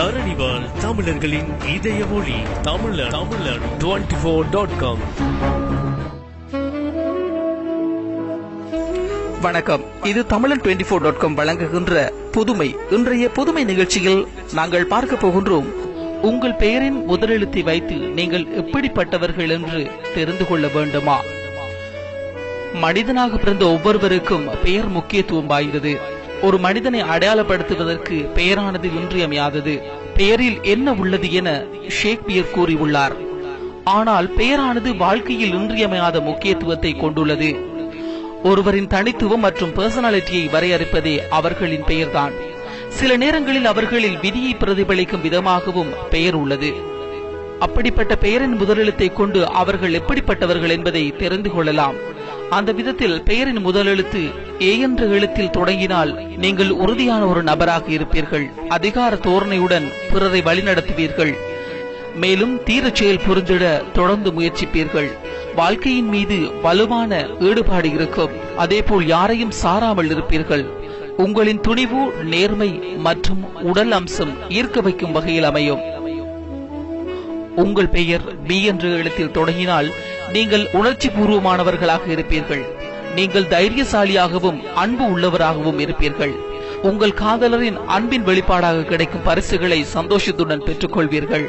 தரணிவால் தமிழர்களின் இதய மொழி. தமிழர் தமிழர் டுவெண்டி ஃபோர் டாட் காம் வணக்கம். இது தமிழன் டுவெண்டி ஃபோர் டாட் காம் வழங்குகின்ற புதுமை. இன்றைய புதுமை நிகழ்ச்சியில் நாங்கள் பார்க்க போகின்றோம் உங்கள் பெயரின் முதலெழுத்தை வைத்து நீங்கள் எப்படிப்பட்டவர்கள் என்று தெரிந்து கொள்ள வேண்டுமா? மனிதனாக பிறந்த ஒவ்வொருவருக்கும் பெயர் முக்கியத்துவம் வாய்ந்தது. ஒரு மனிதனை அடையாளப்படுத்துவதற்கு பெயரானது இன்றியமையாதது. பெயரில் என்ன உள்ளது என ஷேக்பியர் கூறியுள்ளார். ஆனால் பெயரானது வாழ்க்கையில் இன்றியமையாத முக்கியத்துவத்தை கொண்டுள்ளது. ஒருவரின் தனித்துவம் மற்றும் பர்சனாலிட்டியை வரையறுப்பதே அவர்களின் பெயர்தான். சில நேரங்களில் அவர்களில் விதியை பிரதிபலிக்கும் விதமாகவும் பெயர் உள்ளது. அப்படிப்பட்ட பெயரின் முதலெழுத்தை கொண்டு அவர்கள் எப்படிப்பட்டவர்கள் என்பதை தெரிந்து கொள்ளலாம். அந்த விதத்தில் பெயரின் முதலெழுத்து ஏ என்ற எழுத்தில் தொடங்கினால் நீங்கள் உறுதியான ஒரு நபராக இருப்பீர்கள். அதிகார தோரணையுடன் பிறரை வழிநடத்துவீர்கள். மேலும் தீரச் செயல் புரிந்திட தொடர்ந்து முயற்சிப்பீர்கள். வாழ்க்கையின் மீது வலுவான ஈடுபாடு இருக்கும். அதேபோல் யாரையும் சாராமல் இருப்பீர்கள். உங்களின் துணிவு நேர்மை மற்றும் உடல் அம்சம் ஈர்க்க வைக்கும் வகையில் அமையும். உங்கள் பெயர் பி என்ற எழுத்தில் தொடங்கினால் நீங்கள் உணர்ச்சி பூர்வமானவர்களாக இருப்பீர்கள். நீங்கள் தைரியசாலியாகவும் அன்பு உள்ளவராகவும் இருப்பீர்கள். உங்கள் காதலரின் அன்பின் வெளிப்பாடாக கிடைக்கும் பரிசுகளை சந்தோஷத்துடன் பெற்றுக்கொள்வீர்கள்.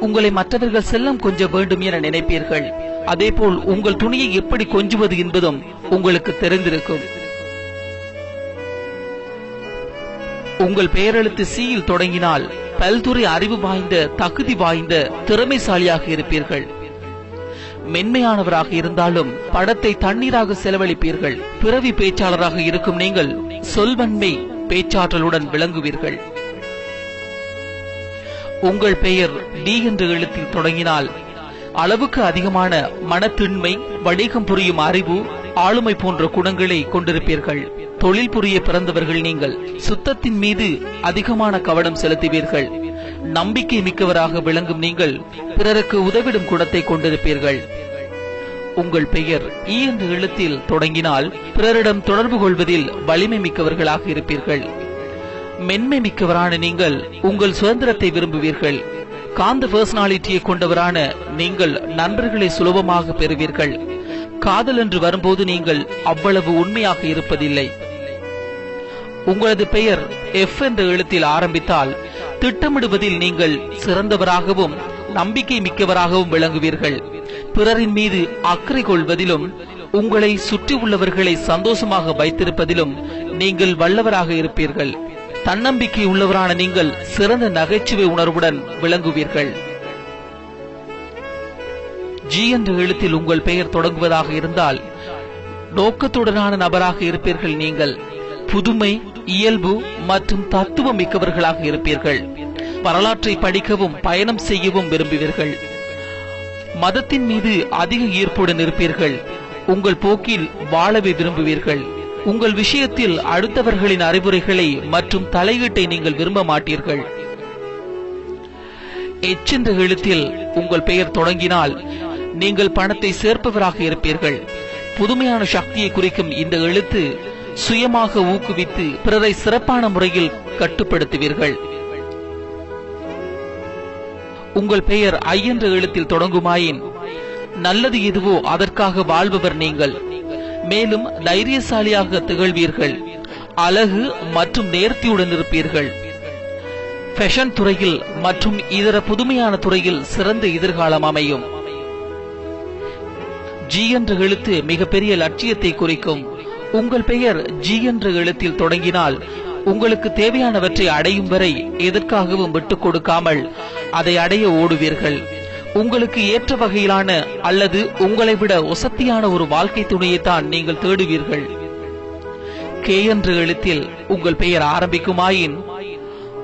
உங்களை மற்றவர்கள் செல்லம் கொஞ்ச வேண்டும் என நினைப்பீர்கள். அதேபோல் உங்கள் துணியை எப்படி கொஞ்சுவது என்பதும் உங்களுக்கு தெரிந்திருக்கும். உங்கள் பெயரெழுத்து சீயில் தொடங்கினால் பல்துறை அறிவு வாய்ந்த தகுதி வாய்ந்த திறமைசாலியாக இருப்பீர்கள். மென்மையானவராக இருந்தாலும் படத்தை தண்ணீராக செலவழிப்பீர்கள். பிறவி பேச்சாளராக இருக்கும் நீங்கள் சொல்வன்மை பேச்சாற்றலுடன் விளங்குவீர்கள். உங்கள் பெயர் டி என்ற எழுத்தில் தொடங்கினால் அளவுக்கு அதிகமான மனத்திண்மை வணிகம் புரியும் அறிவு ஆளுமை போன்ற குணங்களை கொண்டிருப்பீர்கள். தொழில் புரிய பிறந்தவர்கள் நீங்கள் சுத்தத்தின் மீது அதிகமான கவனம் செலுத்துவீர்கள். நம்பிக்கை மிக்கவராக விளங்கும் நீங்கள் பிறருக்கு உதவிடும் குணத்தை கொண்டிருப்பீர்கள். உங்கள் பெயர் ஈ என்ற எழுத்தில் தொடங்கினால் பிறரிடம் தொடர்பு கொள்வதில் வலிமை மிக்கவர்களாக இருப்பீர்கள். மென்மை மிக்கவரான நீங்கள் உங்கள் சுதந்திரத்தை விரும்புவீர்கள். காந்த பர்சனாலிட்டியை கொண்டவரான நீங்கள் நண்பர்களை சுலபமாக பெறுவீர்கள். காதல் என்று வரும்போது நீங்கள் அவ்வளவு உண்மையாக இருப்பதில்லை. உங்களது பெயர் எஃப் என்ற எழுத்தில் ஆரம்பித்தால் திட்டமிடுவதில் நீங்கள் சிறந்தவராகவும் நம்பிக்கை மிக்கவராகவும் விளங்குவீர்கள். பிறரின் மீது அக்கறை கொள்வதிலும் உங்களை சுற்றி உள்ளவர்களை சந்தோஷமாக வைத்திருப்பதிலும் நீங்கள் வல்லவராக இருப்பீர்கள். தன்னம்பிக்கை உள்ளவரான நீங்கள் சிறந்த நகைச்சுவை உணர்வுடன் விளங்குவீர்கள். ஜி என்ற எழுத்தில் உங்கள் பெயர் தொடங்குவதாக இருந்தால் நோக்கத்துடனான நபராக இருப்பீர்கள் நீங்கள். புதுமை இயல்பு மற்றும் தத்துவம் மிக்கவர்களாக இருப்பீர்கள். வரலாற்றை படிக்கவும் பயணம் செய்யவும் விரும்புவீர்கள். மதத்தின் மீது அதிக ஈர்ப்புடன் இருப்பீர்கள். உங்கள் போக்கில் வாழவே விரும்புவீர்கள். உங்கள் விஷயத்தில் அடுத்தவர்களின் அறிவுரைகளை மற்றும் தலையீட்டை நீங்கள் விரும்ப மாட்டீர்கள். எச் என்ற எழுத்தில் உங்கள் பெயர் தொடங்கினால் நீங்கள் பணத்தை சேர்ப்பவராக இருப்பீர்கள். புதுமையான சக்தியை குறிக்கும் இந்த எழுத்து சுயமாக ஊக்குவித்து பிறரை சிறப்பான முறையில் கட்டுப்படுத்துவீர்கள். உங்கள் பெயர் ஐ என்ற எழுத்தில் தொடங்குமாயின்? நல்லது எதுவோ அதற்காக வாழ்பவர் நீங்கள். மேலும் தைரியசாலியாக திகழ்வீர்கள். அழகு மற்றும் நேர்த்தியுடன் இருப்பீர்கள். ஃபேஷன் துறையில் மற்றும் இதர புதுமையான துறையில் சிறந்த எதிர்காலம் அமையும். ஜி என்ற எழுத்து மிகப்பெரிய லட்சியத்தை குறிக்கும். உங்கள் பெயர் ஜி என்ற எழுத்தில் தொடங்கினால் உங்களுக்கு தேவையானவற்றை அடையும் வரை எதற்காகவும் விட்டுக் கொடுக்காமல் அதை அடைய ஓடுவீர்கள். உங்களுக்கு ஏற்ற வகையிலான அல்லது உங்களை விட ஒசத்தியான ஒரு வாழ்க்கை துணையைத்தான் நீங்கள் தேடுவீர்கள். கே என்ற எழுத்தில் உங்கள் பெயர் ஆரம்பிக்குமாயின்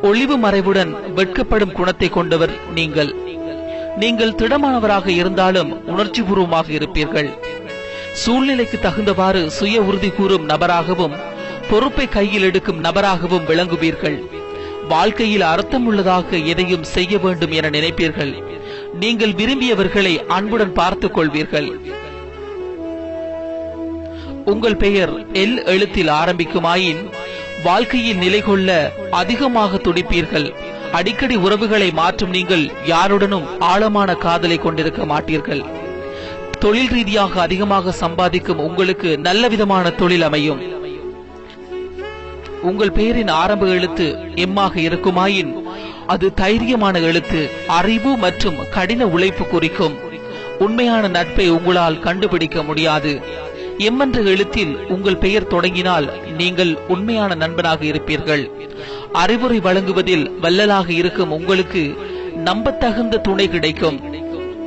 ஒளிவு மறைவுடன் வெட்கப்படும் குணத்தை கொண்டவர் நீங்கள். நீங்கள் திடமானவராக இருந்தாலும் உணர்ச்சிபூர்வமாக இருப்பீர்கள். சூழ்நிலைக்கு தகுந்தவாறு சுய உறுதி கூறும் நபராகவும் பொறுப்பை கையில் எடுக்கும் நபராகவும் விளங்குவீர்கள். வாழ்க்கையில் அர்த்தம் உள்ளதாக எதையும் செய்ய வேண்டும் என நினைப்பீர்கள். நீங்கள் விரும்பியவர்களை அன்புடன் பார்த்துக் கொள்வீர்கள். உங்கள் பெயர் எல் எழுத்தில் ஆரம்பிக்குமாயின் வாழ்க்கையில் நிலை கொள்ள அதிகமாக துடிப்பீர்கள். அடிக்கடி உறவுகளை மாற்றும் நீங்கள் யாருடனும் ஆழமான காதலை கொண்டிருக்க மாட்டீர்கள். தொழில் ரீதியாக அதிகமாக சம்பாதிக்கும் உங்களுக்கு நல்ல விதமான தொழில் அமையும். உங்கள் பெயரின் ஆரம்ப எழுத்து எம்மாக இருக்குமாயின்? அது தைரியமான எழுத்து அறிவு மற்றும் கடின உழைப்பு குறிக்கும். உண்மையான நட்பை உங்களால் கண்டுபிடிக்க முடியாது. எம் என்ற எழுத்தில் உங்கள் பெயர் தொடங்கினால் நீங்கள் உண்மையான நண்பனாக இருப்பீர்கள். அறிவுரை வழங்குவதில் வல்லலாக இருக்கும் உங்களுக்கு நம்பத்தகுந்த துணை கிடைக்கும்.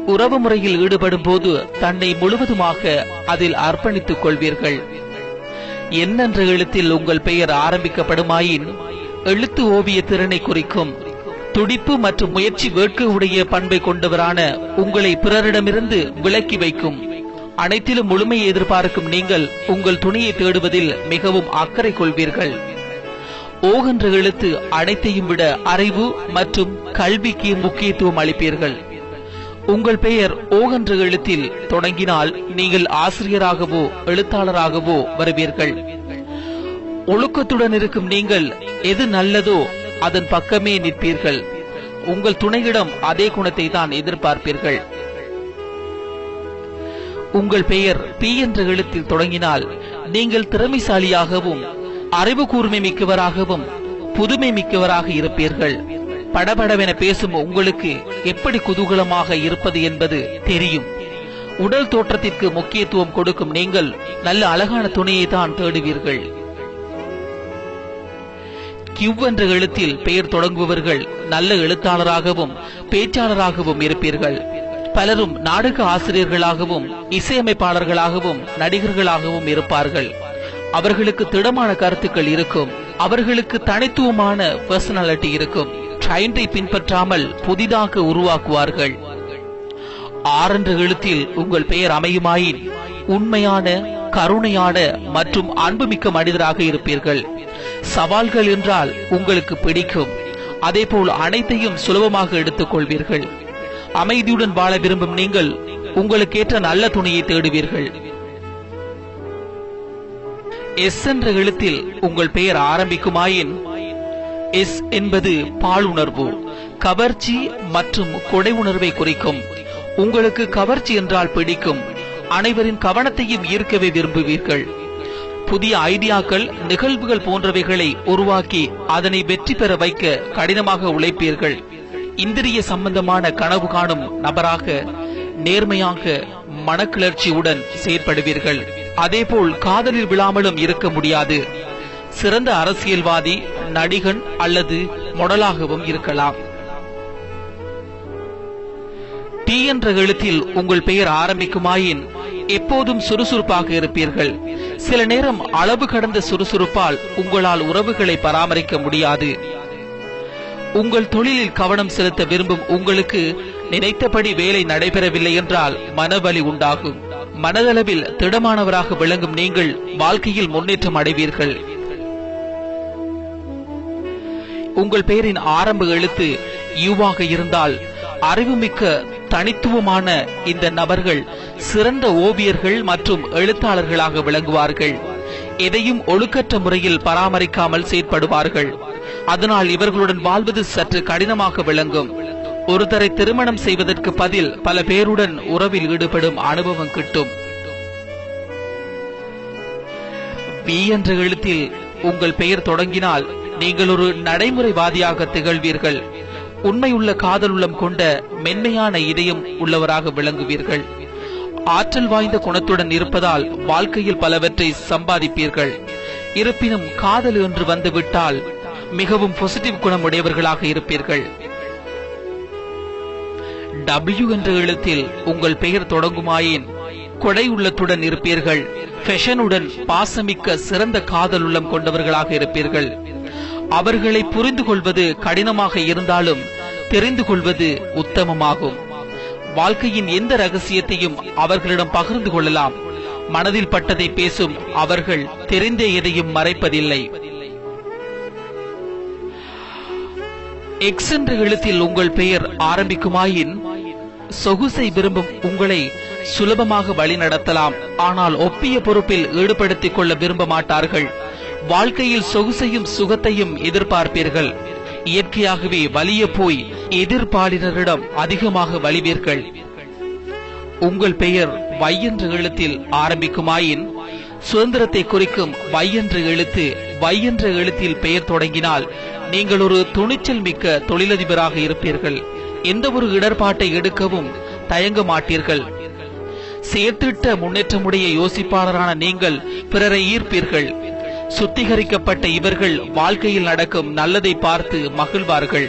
உறவு முறையில் ஈடுபடும் போது தன்னை முழுவதுமாக அதில் அர்ப்பணித்துக் கொள்வீர்கள். என்னென்ற எழுத்தில் உங்கள் பெயர் ஆரம்பிக்கப்படுமாயின் எழுத்து ஓவிய திறனை குறிக்கும் துடிப்பு மற்றும் முயற்சி வேட்கை உடைய பண்பை கொண்டவரான உங்களை பிறரிடமிருந்து விலக்கி வைக்கும். அனைத்திலும் முழுமையை எதிர்பார்க்கும் நீங்கள் உங்கள் துணியை தேடுவதில் மிகவும் அக்கறை கொள்வீர்கள். ஓகென்ற எழுத்து அனைத்தையும் விட அறிவு மற்றும் கல்விக்கு முக்கியத்துவம் அளிப்பீர்கள். உங்கள் பெயர் ஓகென்ற எழுத்தில் தொடங்கினால் நீங்கள் ஆசிரியராகவோ எழுத்தாளராகவோ வருவீர்கள். ஒழுக்கத்துடன் இருக்கும் நீங்கள் எது நல்லதோ அதன் பக்கமே நிற்பீர்கள். உங்கள் துணையிடம் அதே குணத்தை தான் எதிர்பார்ப்பீர்கள். உங்கள் பெயர் பி என்ற எழுத்தில் தொடங்கினால் நீங்கள் திறமைசாலியாகவும் அறிவு கூர்மை மிக்கவராகவும் புதுமை மிக்கவராக இருப்பீர்கள். படபடவென பேசும் உங்களுக்கு எப்படி குதூகலமாக இருப்பது என்பது தெரியும். உடல் தோற்றத்திற்கு முக்கியத்துவம் கொடுக்கும் நீங்கள் நல்ல அழகான துணையை தான் தேடுவீர்கள். கிவ் என்ற எழுத்தில் பெயர் தொடங்குபவர்கள் நல்ல எழுத்தாளராகவும் பேச்சாளராகவும் இருப்பீர்கள். பலரும் நாடக ஆசிரியர்களாகவும் இசையமைப்பாளர்களாகவும் நடிகர்களாகவும் இருப்பார்கள். அவர்களுக்கு திடமான கருத்துக்கள் இருக்கும். அவர்களுக்கு தனித்துவமான பர்சனாலிட்டி இருக்கும். ட்ரெண்டை பின்பற்றாமல் புதிதாக உருவாக்குவார்கள். ஆறென்ற எழுத்தில் உங்கள் பெயர் அமையுமாயின் உண்மையான கருணையான மற்றும் அன்புமிக்க மனிதராக இருப்பீர்கள். சவால்கள் என்றால் உங்களுக்கு பிடிக்கும். அதேபோல் அனைத்தையும் சுலபமாக எடுத்துக் கொள்வீர்கள் அமைதியுடன் வாழ விரும்பும் நீங்கள் உங்களுக்கேற்ற நல்ல துணையை தேடுவீர்கள். எஸ் என்ற எழுத்தில் உங்கள் பெயர் ஆரம்பிக்குமாயின் எஸ் என்பது பாலுணர்வு. கவர்ச்சி மற்றும் கொடை உணர்வை குறிக்கும். உங்களுக்கு கவர்ச்சி என்றால் பிடிக்கும். அனைவரின் கவனத்தையும் ஈர்க்கவே விரும்புவீர்கள். புதிய ஐடியாக்கள் நிகழ்வுகள் போன்றவைகளை உருவாக்கி அதனை வெற்றி பெற வைக்க கடினமாக உழைப்பீர்கள். இந்திரிய சம்பந்தமான கனவு காணும் நபராக நேர்மையாக மனக்கிளர்ச்சியுடன் செயற்படுவீர்கள். அதேபோல் காதலில் விழாமலும் இருக்க முடியாது. சிறந்த அரசியல்வாதி நடிகன் அல்லது மொடலாகவும் இருக்கலாம். டி என்ற எழுத்தில் உங்கள் பெயர் ஆரம்பிக்குமாயின் எப்போதும் சுறுசுறுப்பாக இருப்பீர்கள். சில நேரம் அளவு கடந்த சுறுசுறுப்பால் உங்களால் உறவுகளை பராமரிக்க முடியாது. உங்கள் தொழிலில் கவனம் செலுத்த விரும்பும் உங்களுக்கு நினைத்தபடி வேலை நடைபெறவில்லை என்றால் மனவலி உண்டாகும். மனதளவில் திடமானவராக விளங்கும் நீங்கள் வாழ்க்கையில் முன்னேற்றம் அடைவீர்கள். உங்கள் பெயரின் ஆரம்ப எழுத்து யுவாக இருந்தால் அறிவுமிக்க தனித்துவமான இந்த நபர்கள் சிறந்த ஓவியர்கள் மற்றும் எழுத்தாளர்களாக விளங்குவார்கள். எதையும் ஒழுக்கற்ற முறையில் பராமரிக்காமல் செயற்படுவார்கள். அதனால் இவர்களுடன் வாழ்வது சற்று கடினமாக விளங்கும். ஒருத்தரை திருமணம் செய்வதற்கு பதில் பல பேருடன் உறவில் ஈடுபடும் அனுபவம் கிட்டும். வி என்ற எழுத்தில் உங்கள் பெயர் தொடங்கினால் நீங்கள் ஒரு நடைமுறைவாதியாக திகழ்வீர்கள். உண்மையுள்ள காதலுள்ளம் கொண்ட மென்மையான இதயம் உள்ளவராக விளங்குவீர்கள். ஆற்றல் வாய்ந்த குணத்துடன் இருப்பதால் வாழ்க்கையில் பலவற்றை சம்பாதிப்பீர்கள். இருப்பினும் காதல் என்று வந்துவிட்டால் மிகவும் பாசிட்டிவ் குணம் உடையவர்களாக இருப்பீர்கள். டபிள்யூ என்ற எழுத்தில் உங்கள் பெயர் தொடங்குமாயின் கொடை உள்ளத்துடன் இருப்பீர்கள். ஃபெஷனுடன் பாசமிக்க சிறந்த காதல் உள்ளம் கொண்டவர்களாக இருப்பீர்கள். அவர்களை புரிந்து கொள்வது கடினமாக இருந்தாலும் தெரிந்து கொள்வது உத்தமமாகும். வாழ்க்கையின் எந்த ரகசியத்தையும் அவர்களிடம் பகிர்ந்து கொள்ளலாம். மனதில் பட்டதை பேசும் அவர்கள் தெரிந்த எதையும் மறைப்பதில்லை. எக்ஸ் என்ற எழுத்தில் உங்கள் பெயர் ஆரம்பிக்குமாயின் சொகுசை விரும்பும் உங்களை சுலபமாக வழி நடத்தலாம் ஆனால் ஒப்பிய பொறுப்பில் ஈடுபடுத்திக் கொள்ள விரும்ப மாட்டார்கள். வாழ்க்கையில் சொகுசையும் சுகத்தையும் எதிர்பார்ப்பீர்கள். இயற்கையாகவே வலிய போய் எதிர்பாலினரிடம் அதிகமாக வலிவீர்கள். உங்கள் பெயர் வை என்ற எழுத்தில் ஆரம்பிக்குமாயின் சுதந்திரத்தை குறிக்கும் வை என்ற எழுத்து வை என்ற எழுத்தில் பெயர் தொடங்கினால் நீங்கள் ஒரு துணிச்சல் மிக்க தொழிலதிபராக இருப்பீர்கள். எந்த ஒரு இடர்பாட்டை எடுக்கவும் தயங்க மாட்டீர்கள். சேர்த்திட்ட முன்னேற்றமுடைய யோசிப்பாளரான நீங்கள் பிறரை ஈர்ப்பீர்கள். சுத்திகரிக்கப்பட்ட இவர்கள் வாழ்க்கையில் நடக்கும் நல்லதை பார்த்து மகிழ்வார்கள்.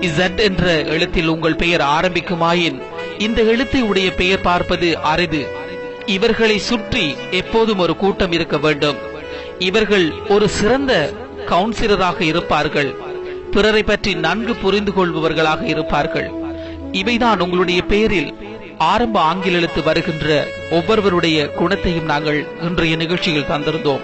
இசட் என்ற எழுத்தில் உங்கள் பெயர் ஆரம்பிக்குமாயின் இந்த எழுத்தை உடைய பெயர் பார்ப்பது அரிது. இவர்களை சுற்றி எப்போதும் ஒரு கூட்டம் இருக்க வேண்டும். இவர்கள் ஒரு சிறந்த கவுன்சிலராக இருப்பார்கள். பிறரை பற்றி நன்கு புரிந்து கொள்பவர்களாக இருப்பார்கள். இவைதான் உங்களுடைய பெயரில் ஆரம்ப ஆங்கில எழுத்து வருகின்ற ஒவ்வொருவருடைய குணத்தையும் நாங்கள் இன்றைய நிகழ்ச்சியில் தந்திருந்தோம்.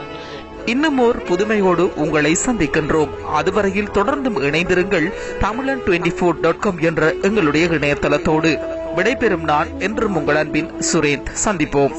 இன்னும் ஓர் புதுமையோடு உங்களை சந்திக்கின்றோம். அதுவரையில் தொடர்ந்தும் இணைந்திருங்கள் தமிழன் டுவெண்டி ஃபோர் டாட் காம் என்ற எங்களுடைய இணையதளத்தோடு. விடைபெறும் நான் என்றும் உங்கள் அன்பின் சுரேந்த். சந்திப்போம்.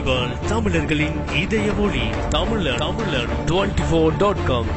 தரணிவால் தமிழர்களின் இதய மொழி தமிழர் தமிழர் டுவெண்ட்டி ஃபோர் டாட் காம்